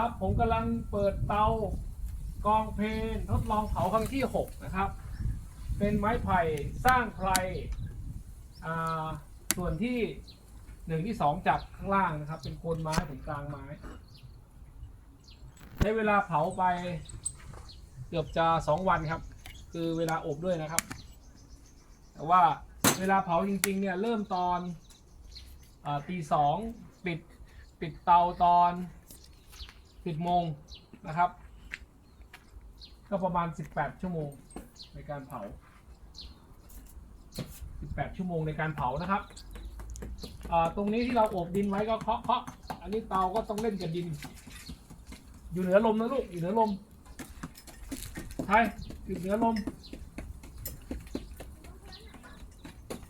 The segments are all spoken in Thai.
ครับผมกำลังเปิดเตากองเพลนทดลองเผาครั้งที่ 6 นะครับ เป็นไม้ไผ่สร้างไพรอ่ส่วนที่หนึ่งที่สองจากข้างล่างนะครับ เป็นโคนไม้ถึงกลางไม้ ใช้เวลาเผาไปเกือบจะสองวันครับ คือเวลาอบด้วยนะครับ แต่ว่าเวลาเผาจริงๆเนี่ยเริ่มตอนอตีสองปิดปิดเตาตอน สิบโมงนะครับ ก็ประมาณ18ชั่วโมงในการเผา18ชั่วโมงในการเผานะครับตรงนี้ที่เราอบดินไว้ก็เคาะเคาะอันนี้เตาก็ต้องเล่นกับดิน อยู่เหนือลมนะลูกอยู่เหนือลมไทยอยู่เหนือลม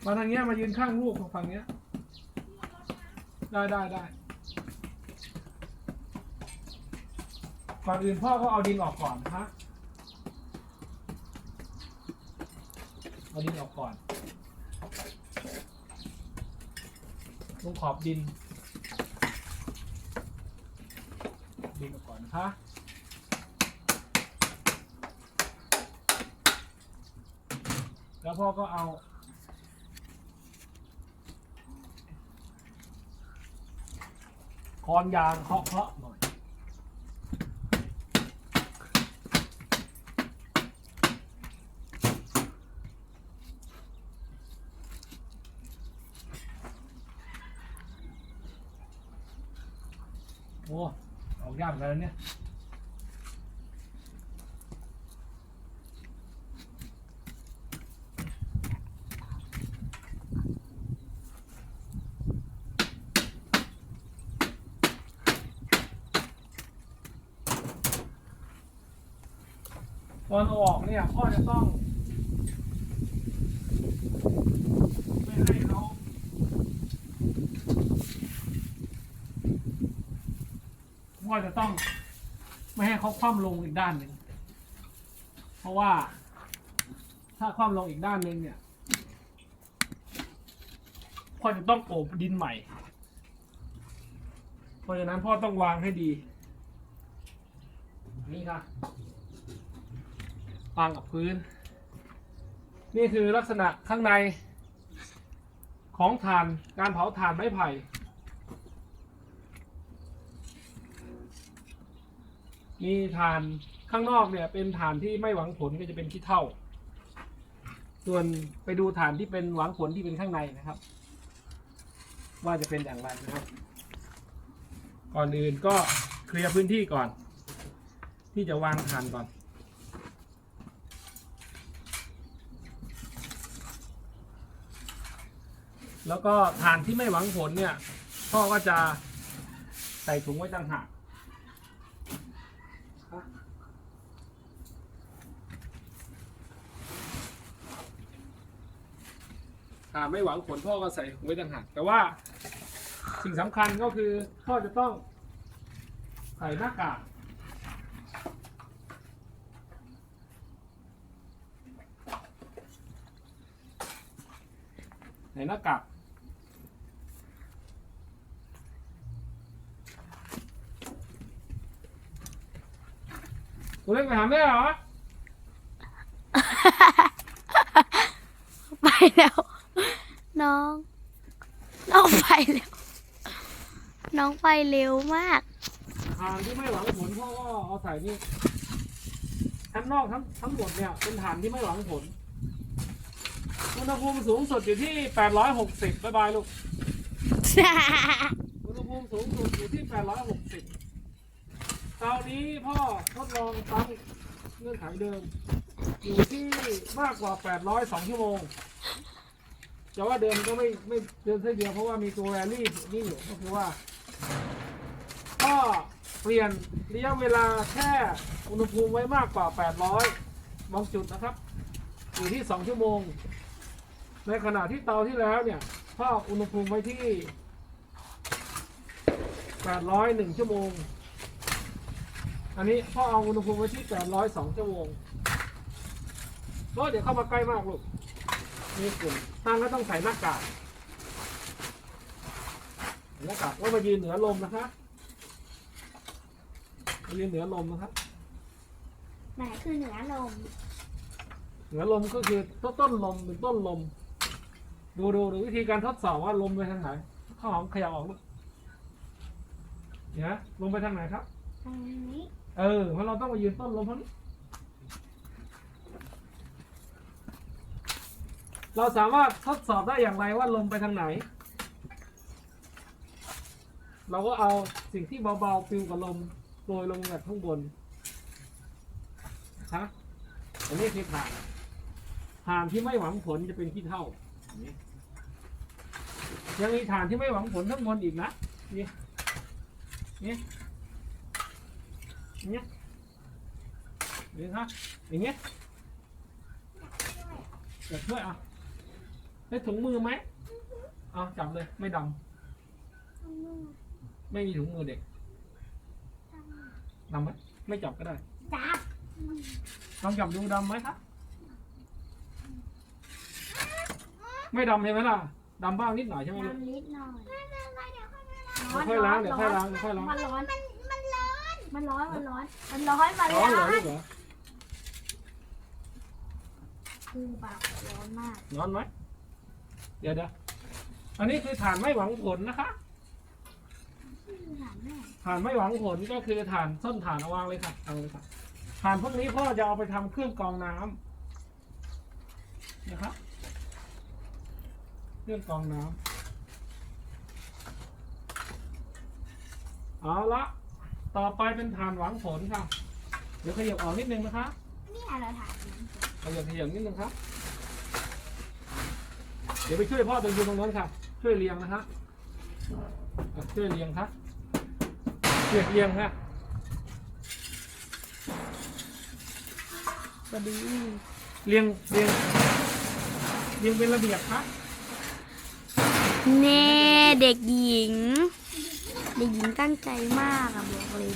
มาทางเนี้ยมายืนข้างลูกฝั่งเนี้ยได้ได้ได้ ก่อนอื่นพ่อก็เอาดินออกก่อนนะเอาดินออกก่อนตรงขอบดิน ดินออกก่อนนะคะแล้วพ่อก็เอาคอนยางเคาะเคาะหน่อย โอ้ออกยากเหมือนกันนะเนี่ยตอนออกเนี่ยพ่อจะต้อง ไม่ให้เขาพ่อจะ ต้อง ไม่ให้เขาคว่ำลงอีกด้านหนึ่ง เพราะว่า ถ้าคว่ำลงอีกด้านหนึ่งเนี่ยพ่อจะต้องโอบดินใหม่ เพราะฉะนั้นพ่อต้องวางให้ดี นี่ค่ะวางกับพื้น นี่คือลักษณะข้างในของถ่านการเผาถ่านไม้ไผ่ มีถ่านข้างนอกเนี่ยเป็นถ่านที่ไม่หวังผลก็จะเป็นขี้เถ้าส่วนไปดูถ่านที่เป็นหวังผลที่เป็นข้างในนะครับ ว่าจะเป็นอย่างไรนะครับ ก่อนอื่นก็เคลียร์พื้นที่ก่อน ที่จะวางถ่านก่อนแล้วก็ฐานที่ไม่หวังผลเนี่ยพ่อก็จะใส่ถุงไว้ต่างหาก ฐานไม่หวังผลพ่อก็ใส่ไว้ต่างหากแต่ว่าสิ่งสำคัญก็คือพ่อจะต้องใส่หน้ากากใส่หน้ากากตัวเล็กไปหาแม่เหรอ ไปแล้ว น้อง น้องไปแล้วน้องไปเร็วมาก ทางที่ไม่หวังผลพ่อก็เอาใส่นี่ทั้งนอกทั้งทั้งหมดเนี่ยเป็นฐานที่ไม่หวังผลอุณหภูมิสูงสุดอยู่ที่ 860บายบายลูก อุณหภูมิสูงสุดอยู่ที่ 860เตานี้พ่อทดลองตั้งเงื่อนไขเดิม อยู่ที่มากกว่า 802 ชั่วโมง จะว่าเดิมก็ไม่ไม่เดินเส้นเดียวเพราะว่ามีตัวแวรี่นี่อยู่ก็คือว่า ก็เปลี่ยนระยะเวลาแค่อุณหภูมิไว้มากกว่า 800 บางจุดนะครับ อยู่ที่ 2 ชั่วโมง ในขณะที่เตาที่แล้วเนี่ยพ่ออุณหภูมิไว้ที่ 801ชั่วโมง อันนี้พ่อเอาอุณหภูมิไว้ที่ 802ชั่วโมงก็เดี๋ยวเข้ามาใกล้มากลูก นี่กลุ่มตั้งก็ต้องใส่หน้ากากหน้ากากว่ามายืนเหนือลมนะคะเราเรียนเหนือลมนะครับไหนคือเหนือลม เหนือลมก็คือต้นต้นลมเป็นต้นลม ดูดูดูวิธีการทดสอบว่าลมไปทางไหนข้าวหอมขยับออกลูกเนี่ยลมไปทางไหนครับ ทางนี้ เออเพราะเราต้องมายืนต้นลมเพราะ เราสามารถทดสอบได้อย่างไรว่าลมไปทางไหน เราก็เอาสิ่งที่เบาๆปลิวกับลมโรยลงจากข้างบนฮะอันนี้คือฐานฐานที่ไม่หวังผลจะเป็นขี้เท่ายังมีฐานที่ไม่หวังผลข้างบนอีกนะ นี่ นี่อย่นี่ครับอย่างเงี้ยอยากช่วยอะ ได้ถุงมือไหมเอาจับเลย ไม่ดำไม่มีถุงมือเด็กดำไหมไม่จับก็ได้ จับลองจับดูดำไหมครับ ไม่ดำใช่ไหมล่ะดำบ้างนิดหน่อยใช่ไหมลูกน้ำนิดหน่อยเดี๋ยวค่อยล้างเดี๋ยวค่อยล้างเดี๋ยวค่อยล้างมันร้อนมันร้อนมันร้อน มันร้อน มันร้อน มันร้ร้ออนนเหรอลูกเหรอคือแบบร้อนมาก ร้อนไหม เดี๋ยวเดี๋ยวอันนี้คือฐานไม่หวังผลนะคะคือหลานแม่ฐานไม่หวังผลก็คือฐานส้นฐานเอาวางเลยค่ะเอาเลยค่ะฐานพวกนี้พ่อจะเอาไปทำเครื่องกรองน้ำนะครับเครื่องกรองน้ำเอาละต่อไปเป็นฐานหวังผลค่ะ เดี๋ยวขยับออกนิดนึงนะคะนี่อะไรถามขยับขยับนิดนึงครับ เดี๋ยวไปช่วยพ่อตรงยืนตรงนั้นค่ะ ช่วยเรียงนะฮะอะช่วยเรียงครับช่วยเรียงฮะสวัสดีเรียงเรียงเรียงเป็นระเบียบครับเน่เด็กหญิง เด็กหญิงตั้งใจมากอะบอกเลย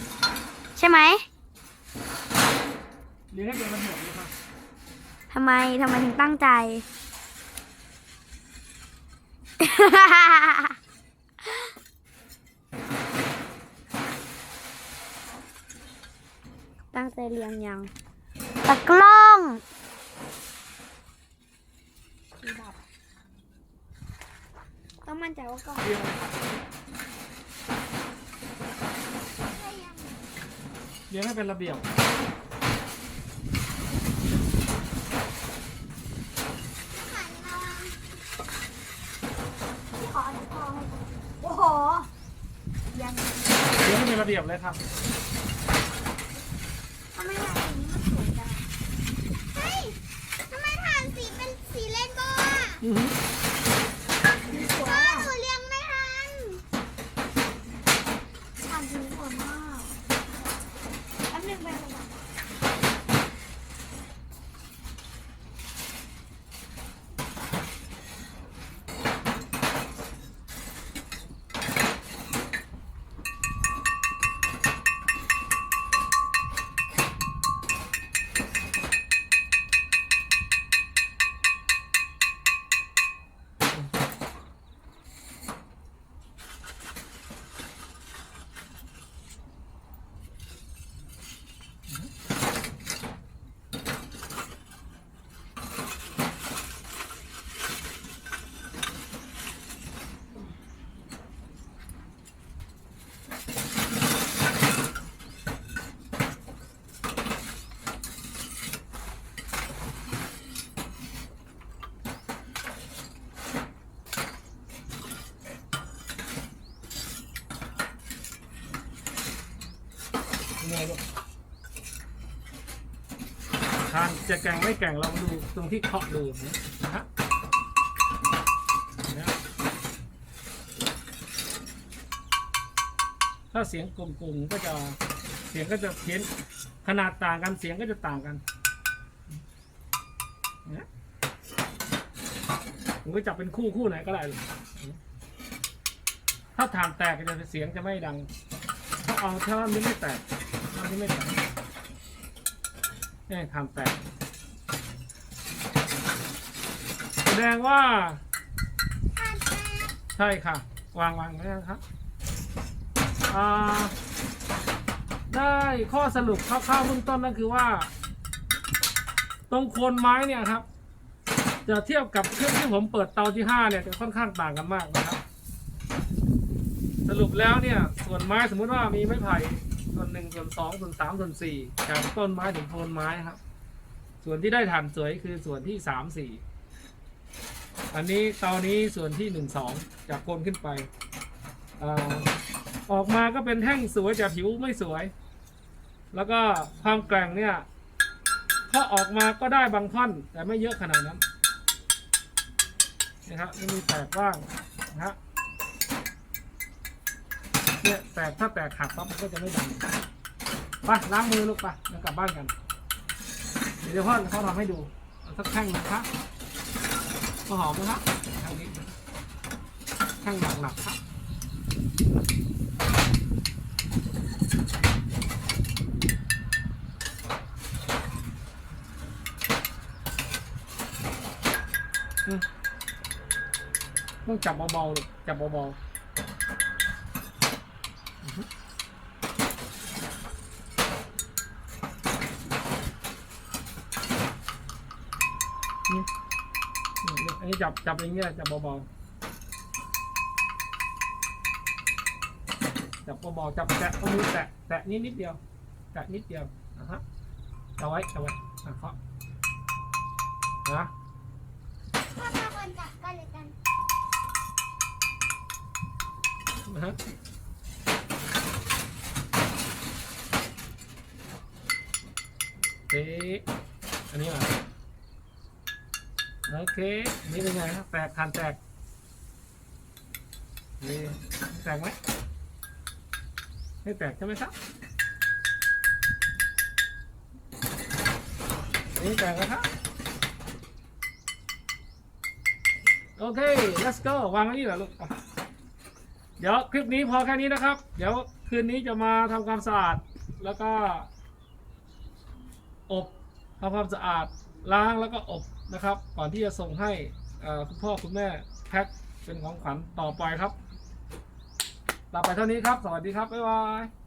ใช่ไหมเรียงให้เป็นระเบียบเลยค่ะทำไมทำไมถึงตั้งใจ ตั้งใจเรียงยังตะกล้องต้องมั่นใจว่ากล้องเรียงเรียงให้เป็นระเบียบ ขอขอโอ้โห ยัง เรี ยงให้เป็นระเบียบเลยครับ ทำไมอย่างนี้มันสวยจัง เฮ้ย ทำไมฐานสีเป็นสีเรนโบว์อะ อือหือ สวย พ่อ อะ หนูเลี้ยงไม่ทัน ทำดีสวยมากแป๊บนึงไปก่อน ยังไงลูกทาน จะแกร่งไม่แกร่งเรามาดูตรงที่เคาะดูนะฮะถ้าเสียงกลมๆก็จะเสียงก็จะเพี้ยนขนาดต่างกันเสียงก็จะต่างกันนะผมก็จับเป็นคู่คู่ไหนก็ได้เลยถ้าฐานแตกจะเสียงจะไม่ดัง ถ้าเอาถ้ามันไม่แตกถ้ามันไม่แตก นี่ทำแตกแสดงว่า ใช่ค่ะ วางวางไว้นะครับอ่าได้ข้อสรุปคร่าวๆเบื้องต้นก็คือว่า ตรงโคนไม้เนี่ยครับ จะเทียบกับเครื่องที่ผมเปิดเตาที่ห้าเนี่ยจะค่อนข้างต่างกันมากนะครับ สรุปแล้วเนี่ย ส่วนไม้สมมุติว่ามีไม้ไผ่ ส่วนหนึ่งส่วนสองส่วนสามส่วนสี่จากต้นไม้ถึงโคนไม้ครับ ส่วนที่ได้ถ่านสวยคือส่วนที่สามสี่อันนี้เตานี้ส่วนที่หนึ่งสองจากโคนขึ้นไปอออกมาก็เป็นแท่งสวยแต่ผิวไม่สวย แล้วก็ความแกร่งเนี่ยพอออกมาก็ได้บางท่อนแต่ไม่เยอะขนาดนั้นนะครับมีแตกบ้างนะฮะ เนี่ยแตกถ้าแตกหักปั๊บมันก็จะไม่ดังไปล้างมือลูกไปแล้วกลับบ้านกัน เดี๋ยวพ่อเขาทำให้ดูสักแท่งนะครับมาหอมนะครับแท่งนี้แท่งหนักๆครับต้องจับเบาๆลูกจับเบาๆอือฮึนี่นี่ อันนี้จับจับอย่างเงี้ยจับเบาๆจับเบาๆจับแตะเอามือแตะแตะนิดนิดเดียวแตะนิดเดียวนะฮะเอาไว้เอาไว้อะเคาะนะพ่อมาคนจับกันเลยกันนะฮะเอ๊ะอันนี้มา โอเค นี่เป็นไงครับแตกคันแตกนี่แตกไหมไม่แตกใช่ไหมครับนี่แตกแล้วครับโอเค let's go วางไว้นี่เหรอลูก เดี๋ยวคลิปนี้พอแค่นี้นะครับ เดี๋ยวคืนนี้จะมาทำความสะอาด แล้วก็ อบทำความสะอาดล้างแล้วก็อบ นะครับ ก่อนที่จะส่งให้คุณพ่อคุณแม่แพ็คเป็นของขวัญต่อไปครับลาไปเท่านี้ครับ สวัสดีครับ บ๊ายบาย